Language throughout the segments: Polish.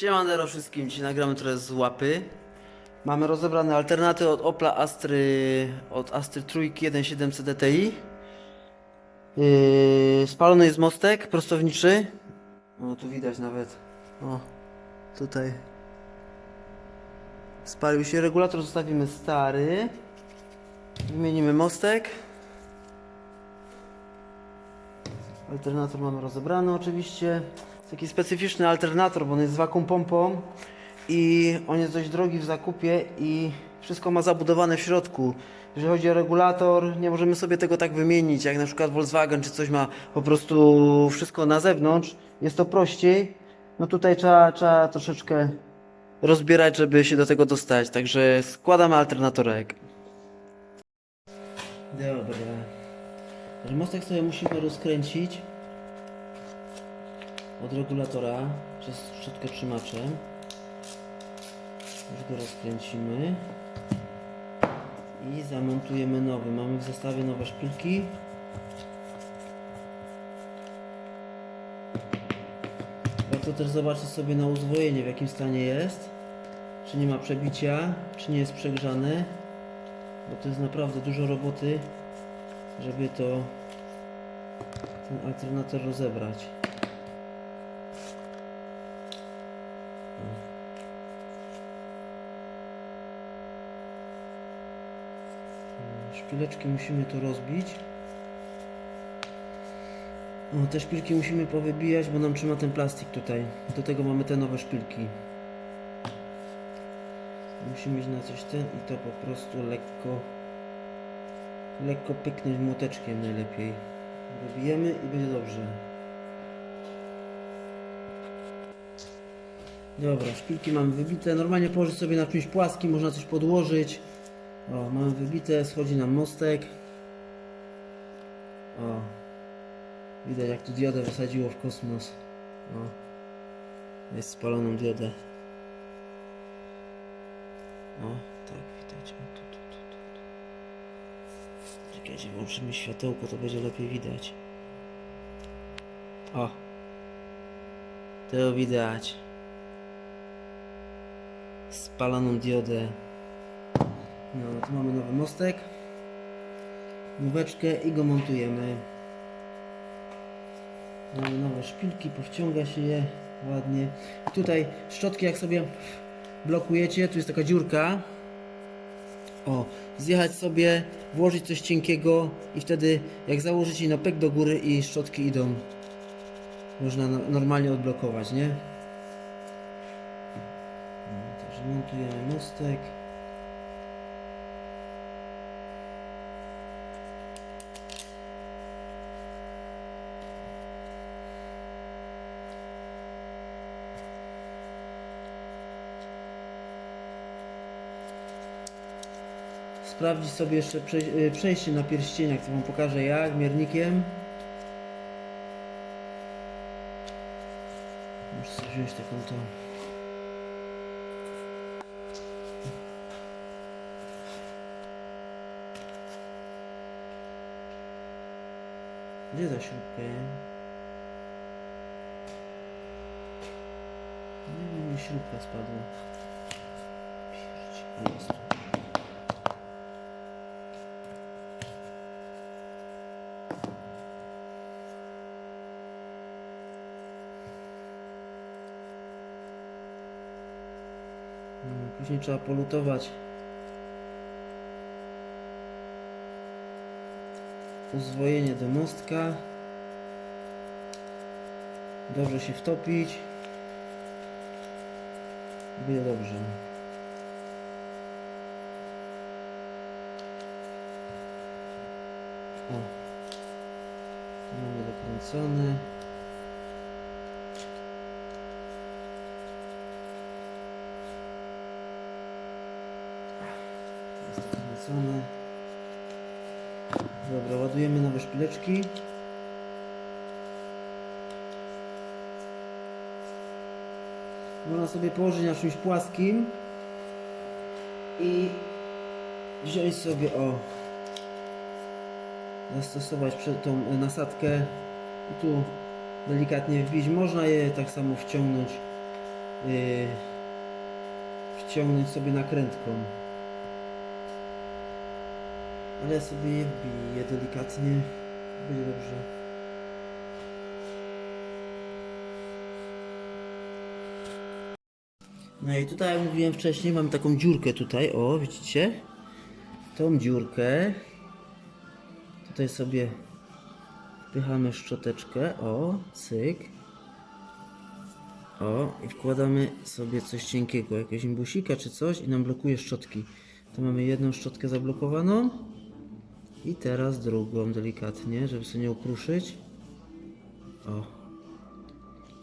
Siemanero wszystkim, dzisiaj nagramy trochę z łapy. Mamy rozebrane alternaty od Opla Astry, od Astry Trójki 1.7 CDTI. Yy, spalony jest mostek prostowniczy. O, tu widać nawet. O, tutaj. Spalił się, regulator zostawimy stary. Wymienimy mostek. Alternator mamy rozebrany oczywiście. Jest taki specyficzny alternator, bo on jest z vacuum pompą i on jest dość drogi w zakupie i wszystko ma zabudowane w środku. Jeżeli chodzi o regulator, nie możemy sobie tego tak wymienić, jak na przykład Volkswagen czy coś ma po prostu wszystko na zewnątrz. Jest to prościej. No tutaj trzeba, trzeba troszeczkę rozbierać, żeby się do tego dostać. Także składamy alternatorek. Dobra. Mostek sobie musimy rozkręcić od regulatora przez szczotkę trzymaczem. Już go rozkręcimy. I zamontujemy nowy. Mamy w zestawie nowe szpilki. Warto też zobaczyć sobie na uzwojenie w jakim stanie jest. Czy nie ma przebicia, czy nie jest przegrzane. Bo to jest naprawdę dużo roboty, żeby to ten alternator rozebrać. Szpileczki musimy tu rozbić. O, te szpilki musimy powybijać, bo nam trzyma ten plastik tutaj. Do tego mamy te nowe szpilki. Musimy mieć na coś ten i to po prostu lekko lekko pyknąć młoteczkiem najlepiej. Wybijemy i będzie dobrze. Dobra, szpilki mamy wybite. Normalnie położyć sobie na czymś płaskim, można coś podłożyć. O, mamy wybite, schodzi nam mostek. O. Widać jak tu diodę wysadziło w kosmos. O. Jest spaloną diodę. O, tak, widać. O, tu, tu, tu, tu. Czekajcie, włączymy światełko, to będzie lepiej widać. O. To widać. Spaloną diodę. No, tu mamy nowy mostek. Nóweczkę i go montujemy. Mamy nowe szpilki, powciąga się je ładnie. Tutaj szczotki jak sobie blokujecie, tu jest taka dziurka. O, zjechać sobie, włożyć coś cienkiego i wtedy jak założycie no pek do góry i szczotki idą. Można no, normalnie odblokować, nie? No, Także montujemy mostek. Sprawdzić sobie jeszcze y, przejście na pierścieniach, co wam pokażę jak, miernikiem. Muszę sobie wziąć taką to. Gdzie ta śrubka? Nie wiem, śrubka spadła. Pierdzie- Później trzeba polutować uzwojenie do mostka. Dobrze się wtopić. Będzie dobrze. O. Mamy dokręcony. Dokręcone. Dobra, ładujemy nowe szpileczki. Można sobie położyć na czymś płaskim i wziąć sobie o zastosować tą e, nasadkę i tu delikatnie wbić. Można je tak samo wciągnąć yy, wciągnąć sobie nakrętką. Ale sobie je wbiję delikatnie. Będzie dobrze. No i tutaj, jak mówiłem wcześniej, mamy taką dziurkę tutaj, o, widzicie? Tą dziurkę. Tutaj sobie wpychamy szczoteczkę, o, cyk. O, i wkładamy sobie coś cienkiego, jakiegoś imbusika czy coś i nam blokuje szczotki. Tu mamy jedną szczotkę zablokowaną i teraz drugą delikatnie, żeby sobie nie ukruszyć. O.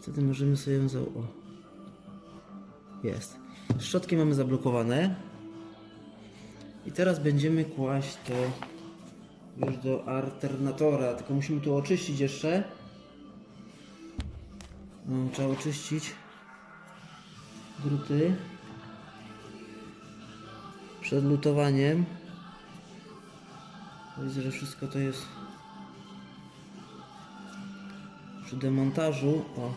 Wtedy możemy sobie ją za... O. Jest. Szczotki mamy zablokowane. I teraz będziemy kłaść to już do alternatora, tylko musimy tu oczyścić jeszcze. No, trzeba oczyścić druty przed lutowaniem. Widzę, że wszystko to jest przy demontażu. O,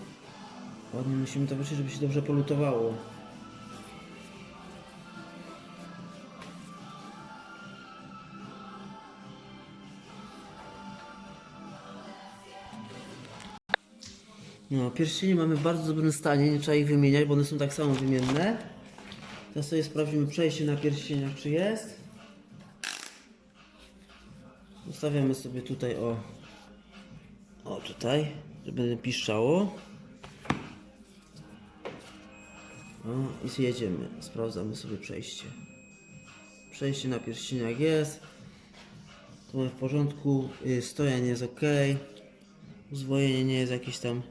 ładnie musimy to wyczuć, żeby się dobrze polutowało. No, pierścienie mamy w bardzo dobrym stanie, nie trzeba ich wymieniać, bo one są tak samo wymienne. Teraz sobie sprawdzimy przejście na pierścieniach, czy jest. Ustawiamy sobie tutaj o, o tutaj, żeby piszczało. O, i zjedziemy. Sprawdzamy sobie przejście. Przejście na pierścieniach jest. To mamy w porządku. y, Stojan jest ok. Uzwojenie nie jest jakieś tam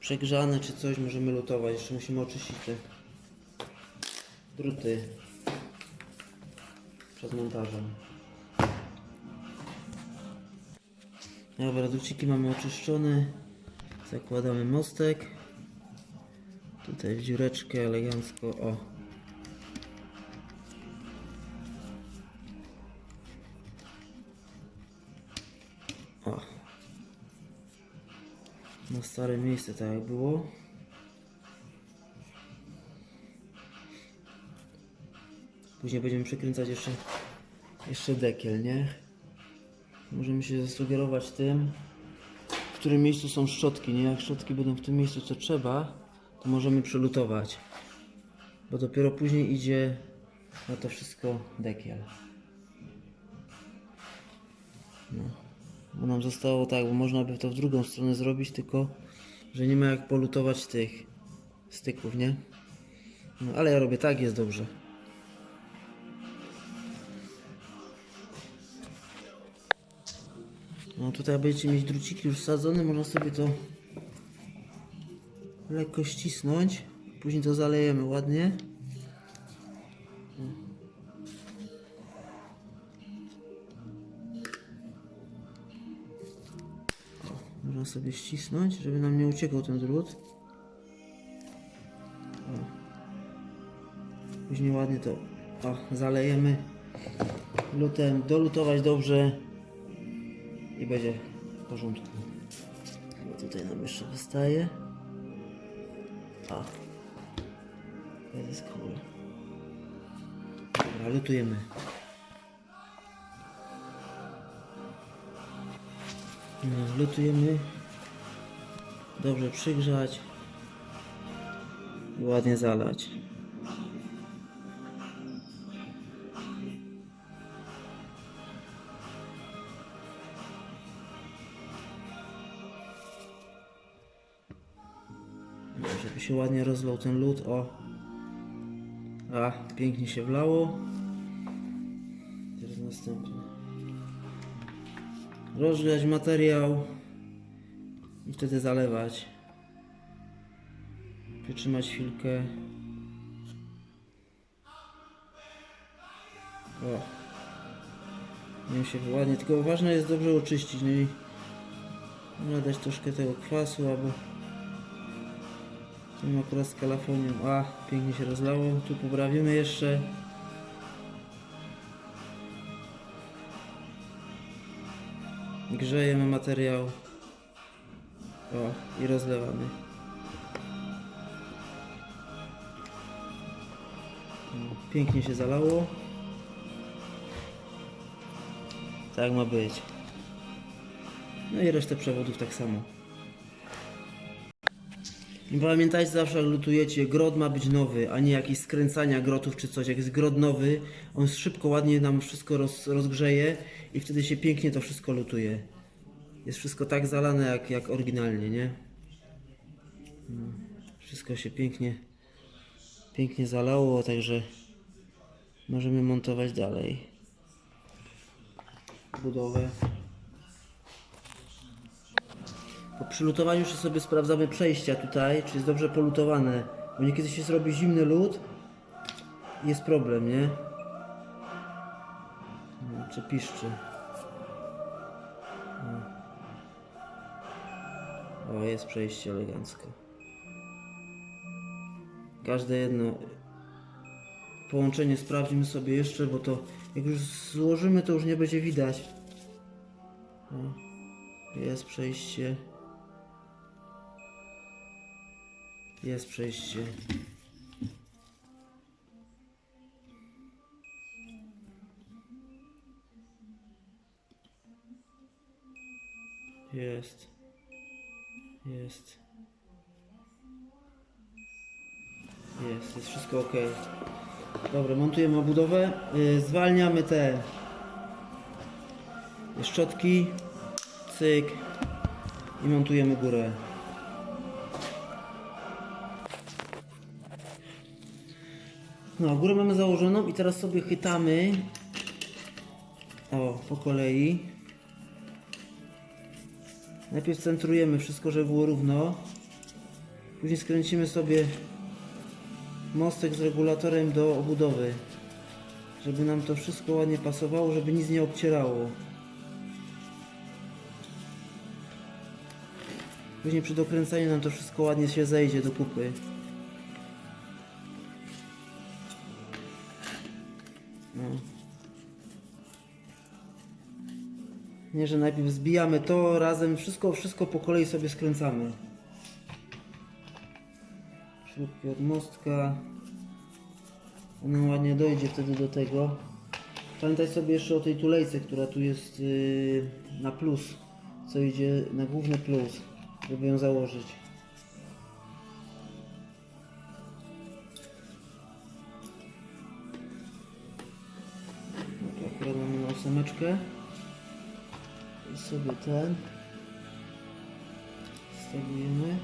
przegrzane czy coś. Możemy lutować. Jeszcze musimy oczyścić te druty przed montażem. Dobra, druciki mamy oczyszczone. Zakładamy mostek. Tutaj w dziureczkę elegancko. O. O. Na stare miejsce tak jak było. Później będziemy przekręcać jeszcze, jeszcze dekiel, nie? Możemy się zasugerować tym, w którym miejscu są szczotki, nie? Jak szczotki będą w tym miejscu, co trzeba, to możemy przelutować. Bo dopiero później idzie na to wszystko dekiel. No. Bo nam zostało tak, bo można by to w drugą stronę zrobić, tylko że nie ma jak polutować tych styków, nie? No, ale ja robię tak, jest dobrze. No tutaj będziecie mieć druciki już wsadzone, można sobie to lekko ścisnąć. Później to zalejemy ładnie. O, Można sobie ścisnąć, żeby nam nie uciekał ten drut. Później ładnie to o, zalejemy lutem, dolutować dobrze i będzie w porządku. Chyba tutaj nam jeszcze wystaje. A. To jest cool. Dobra, lutujemy. No, lutujemy. Dobrze przygrzać. I ładnie zalać. Żeby się ładnie rozlał ten lód, o. A, pięknie się wlało. Teraz następny. Rozgrzać materiał i wtedy zalewać. Przytrzymać chwilkę. O. Niech się ładnie, tylko ważne jest dobrze oczyścić, no i można dać troszkę tego kwasu albo tu akurat z kalafonią. A, pięknie się rozlało. Tu poprawimy jeszcze. Grzejemy materiał. O, i rozlewamy. Pięknie się zalało. Tak ma być. No i resztę przewodów tak samo. I pamiętajcie zawsze jak lutujecie, grot ma być nowy, a nie jakieś skręcania grotów czy coś. Jak jest grot nowy, on szybko, ładnie nam wszystko roz, rozgrzeje i wtedy się pięknie to wszystko lutuje. Jest wszystko tak zalane jak, jak oryginalnie, nie? No, Wszystko się pięknie, pięknie zalało, także możemy montować dalej. Budowę. Po przylutowaniu jeszcze sobie sprawdzamy przejścia tutaj, czy jest dobrze polutowane. Bo niekiedy się zrobi zimny lód jest problem, nie? No, czy piszczy. O, jest przejście elegancko. Każde jedno połączenie sprawdzimy sobie jeszcze, bo to jak już złożymy, to już nie będzie widać. O, jest przejście. Jest przejście. Jest. Jest. Jest, jest wszystko ok. Dobra, montujemy obudowę. Yy, zwalniamy te szczotki. Cyk. I montujemy górę. No, górę mamy założoną i teraz sobie chytamy. O, po kolei. Najpierw centrujemy wszystko, żeby było równo. Później skręcimy sobie mostek z regulatorem do obudowy. Żeby nam to wszystko ładnie pasowało, żeby nic nie obcierało. Później przy dokręcaniu nam to wszystko ładnie się zejdzie do kupy. No. Nie, że najpierw zbijamy to razem, wszystko, wszystko po kolei sobie skręcamy. Śrubki od mostka. Ona ładnie dojdzie wtedy do tego. Pamiętaj sobie jeszcze o tej tulejce, która tu jest yy, na plus, co idzie na główny plus, żeby ją założyć. Ósemeczkę. I sobie ten stagujemy.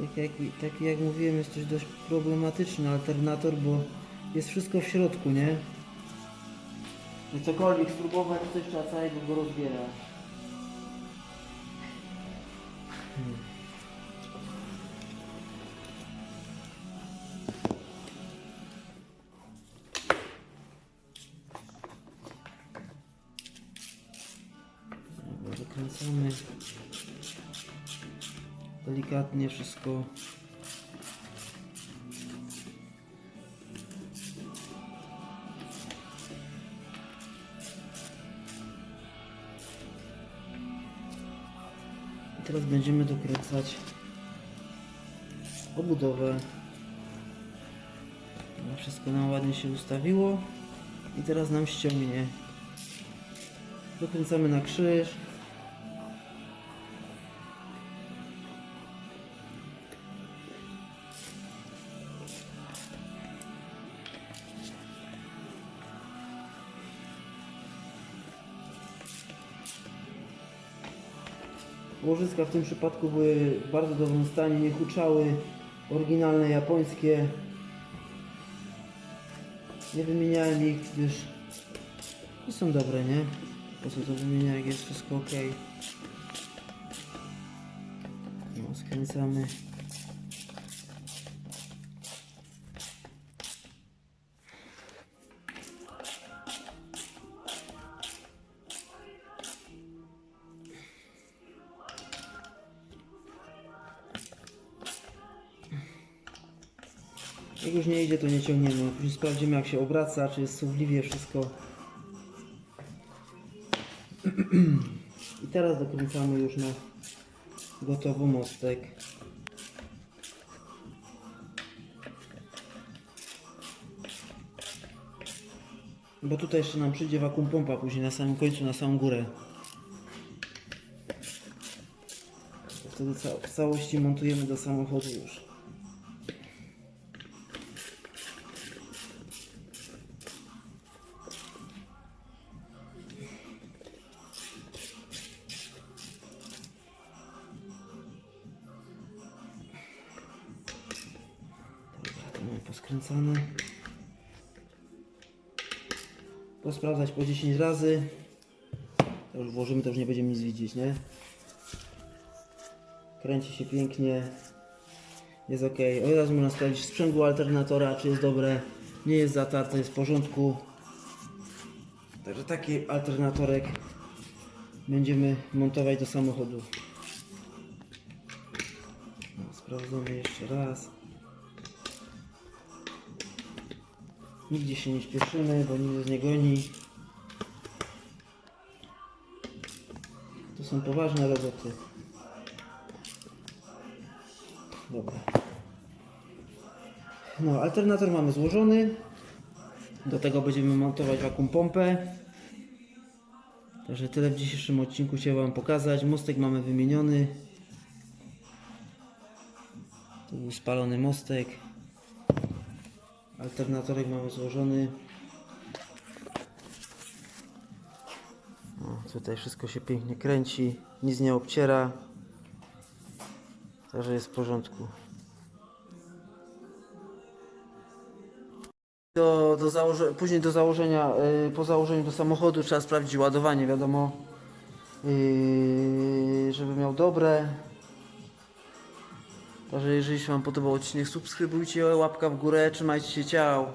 Tak jak, tak jak mówiłem, jest coś dość problematyczny alternator, bo jest wszystko w środku, nie? I cokolwiek spróbować, coś trzeba całego go rozbierać. Dobra, Zakręcamy delikatnie wszystko. I teraz będziemy dokręcać obudowę. No, Wszystko nam ładnie się ustawiło i teraz nam ściągnie. Dokręcamy na krzyż. Łożyska w tym przypadku były w bardzo dobrym stanie, nie huczały, oryginalne japońskie. Nie wymieniałem ich, gdyż nie są dobre, nie? Po co to wymieniać, jak jest wszystko ok. No, skręcamy. Nie idzie, to nie ciągniemy. Później sprawdzimy, jak się obraca, czy jest suwliwie wszystko. I teraz dokręcamy już na gotowy mostek. Bo tutaj jeszcze nam przyjdzie wakum pompa później na samym końcu, na samą górę. Wtedy w całości montujemy do samochodu już. Poskręcane. Posprawdzać po 10 razy. To już włożymy, to już nie będziemy nic widzieć, nie? Kręci się pięknie. Jest ok. Od razu można sprawdzić sprzęgło alternatora, czy jest dobre. Nie jest zatarte, jest w porządku. Także taki alternatorek będziemy montować do samochodu. No, sprawdzamy jeszcze raz. Nigdzie się nie śpieszymy, bo nikt nas nie goni. To są poważne roboty. Dobra. No, alternator mamy złożony. Do tego będziemy montować wakum pompę. Także tyle w dzisiejszym odcinku chciałem Wam pokazać. Mostek mamy wymieniony. To był spalony mostek. Alternatorek mamy złożony. O, tutaj wszystko się pięknie kręci, nic nie obciera. Także jest w porządku. Do, do później do założenia, y, po założeniu do samochodu trzeba sprawdzić ładowanie, wiadomo, yy, żeby miał dobre. Także jeżeli się Wam podobał odcinek, subskrybujcie, łapka w górę, trzymajcie się, ciao.